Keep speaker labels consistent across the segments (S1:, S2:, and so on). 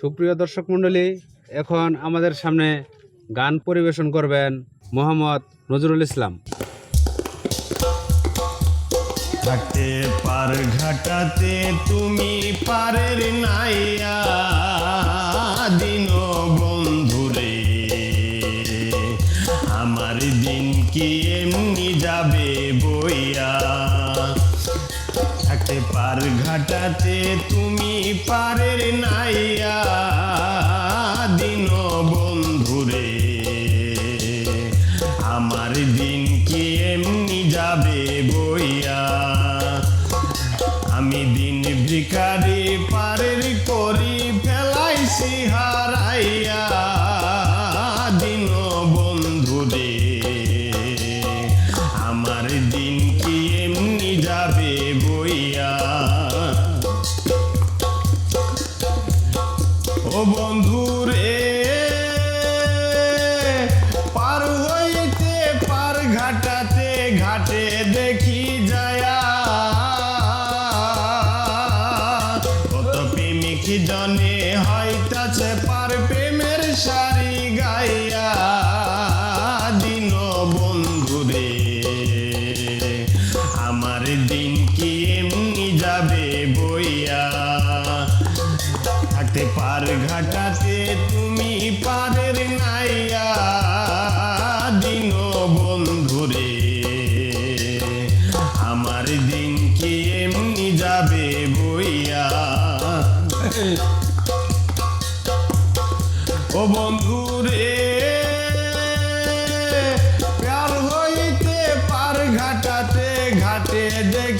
S1: সুপ্রিয় দর্শক মণ্ডলী, এখন আমাদের সামনে গান পরিবেশন করবেন মোহাম্মদ নজরুল ইসলাম।
S2: ঘাটে পার ঘাটাতে তুমি পারের নাইয়া দিন বন্ধুরে আমার দিন কি এমনি যাবে বইয়া? পার ঘাটাতে তুমি পারের নাইয়া। দিন বন্ধুরে আমার দিন কি এমনি যাবে বইয়া? আমি দিন ভিখারি পারের করি ফেলাইছি হারাইয়া। দিন বন্ধুরে আমার দিন বন্ধু রে পার হইতে পার ঘাটাতে ঘাটে দেখি যায়া। কত প্রেমিক জনে হইতাছে পার প্রেমের সারি গাইয়া। দিন বন্ধু রে আমার দিন কি এমনি যাবে বইয়া? থাকতে পার ঘাটাতে তুমি পারের নাইয়া দিন বন্ধুরে আমার দিন কি এমনি যাবে বইয়া? ও বন্ধুরে প্যার হইতে পার ঘাটাতে ঘাটে দেখি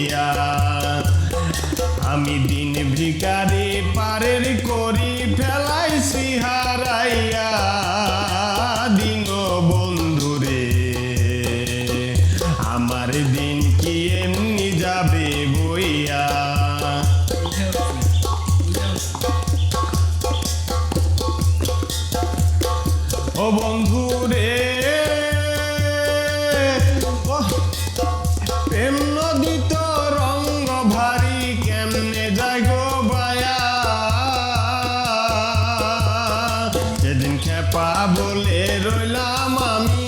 S2: বইয়া আমি দিন ভিকারি পারের করি ফেলাইছি হারাইয়া। দিন বন্ধু রে আমার দিন কি এমনি যাবে বইয়া? ও বন্ধু বলে রইলাম আমি।